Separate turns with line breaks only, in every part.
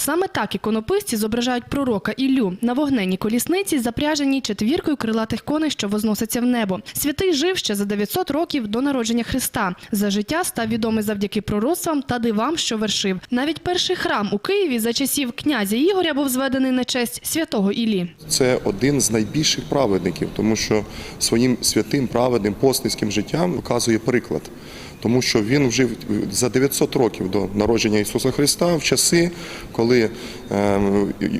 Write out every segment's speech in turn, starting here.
Саме так іконописці зображають пророка Іллю на вогненній колісниці, запряженій четвіркою крилатих коней, що возноситься в небо. Святий жив ще за 900 років до народження Христа. За життя став відомий завдяки пророцтвам та дивам, що вершив. Навіть перший храм у Києві за часів князя Ігоря був зведений на честь святого Іллі.
Це один з найбільших праведників, тому що своїм святим праведним постницьким життям показує приклад. Тому що він жив за 900 років до народження Ісуса Христа в часи, коли е,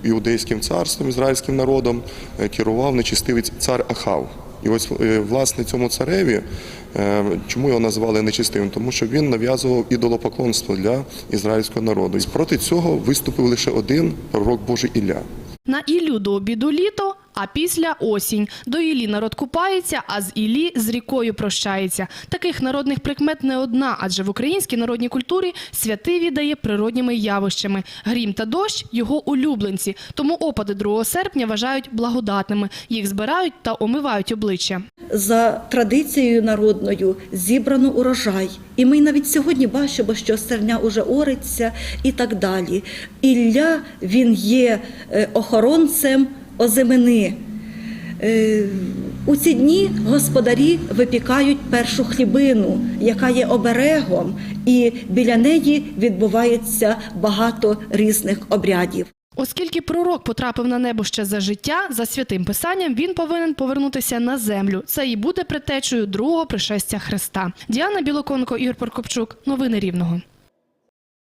іудейським царством, ізраїльським народом е, керував нечистивий цар Ахав. І ось е, власне цьому цареві, е, чому його назвали нечистивим? Тому що він нав'язував ідолопоклонство для ізраїльського народу. І проти цього виступив лише один пророк Божий Ілля.
На Іллю до обіду літо, а після осінь. До Іллі народ купається, а з Іллі з рікою прощається. Таких народних прикмет не одна, адже в українській народній культурі святий віддає природніми явищами. Грім та дощ – його улюбленці, тому опади 2 серпня вважають благодатними. Їх збирають та омивають обличчя.
за традицією народною зібрано урожай. І ми навіть сьогодні бачимо, що стерня уже ориться і так далі. Ілля він є е, охоронцем озимини. Е, У ці дні господарі випікають першу хлібину, яка є оберегом, і біля неї відбувається багато різних обрядів.
Оскільки пророк потрапив на небо ще за життя, за святим писанням він повинен повернутися на землю. Це і буде предтечею другого пришестя Христа. Діана Білоконко, Ігор Прокопчук. Новини Рівного.